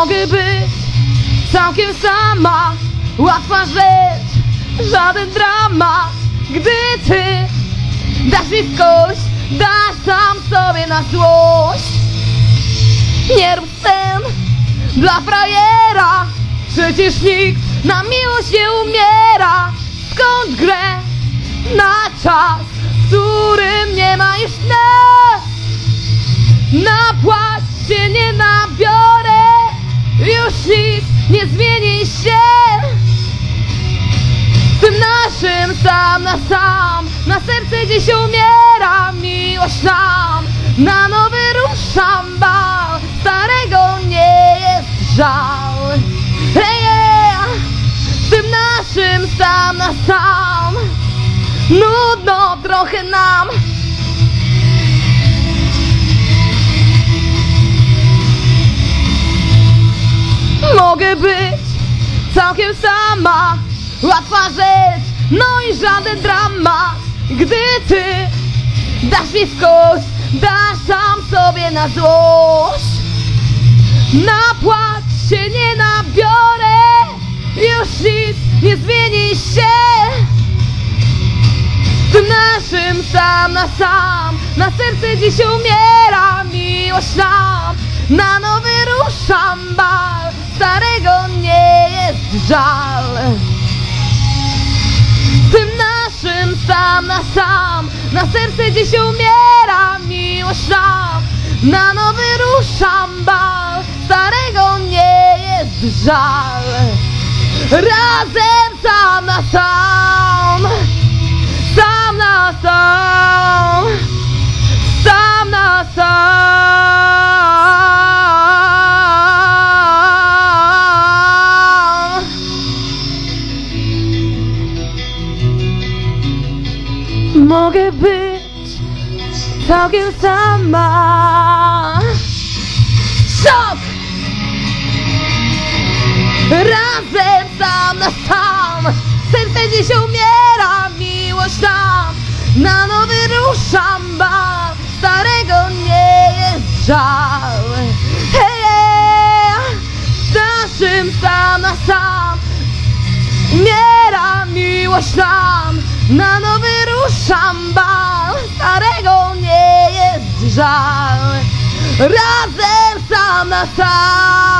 Mogę być całkiem sama. Łatwa rzecz, żaden dramat. Gdy ty dasz mi w kość Dasz sam sobie na złość. Nie rób scen dla frajera. Przecież nikt na miłość nie umiera. Skąd grę na czas, w którym nie ma już nas Na płaszcz się nie nabiorę Serce dziś umiera miłość nam Na nowy ruszam bal Starego nie jest żal hey, yeah. W tym naszym sam na sam Nudno trochę nam Mogę być całkiem sama Łatwa rzecz, no i żaden dramat Gdy ty dasz mi w kość Dasz sam sobie na złość. Na płacz się nie nabiorę Już nic nie zmieni się. W tym naszym sam na sam Na serce dziś umiera miłość nam. Na nowy ruszam bal Starego nie jest żal sam na sam. Na serce dziś umiera miłość nam Na nowy ruszam bal. Starego nie jest żal. Razem sam na sam Mogę być całkiem sama. Szok! Razem sam na sam. Serce dziś umiera, miłość nam Na nowy ruszam bal Starego nie jest żal. Z naszym sam na sam. Umiera miłość nam Na nowy ruszam żal Razem sam na sam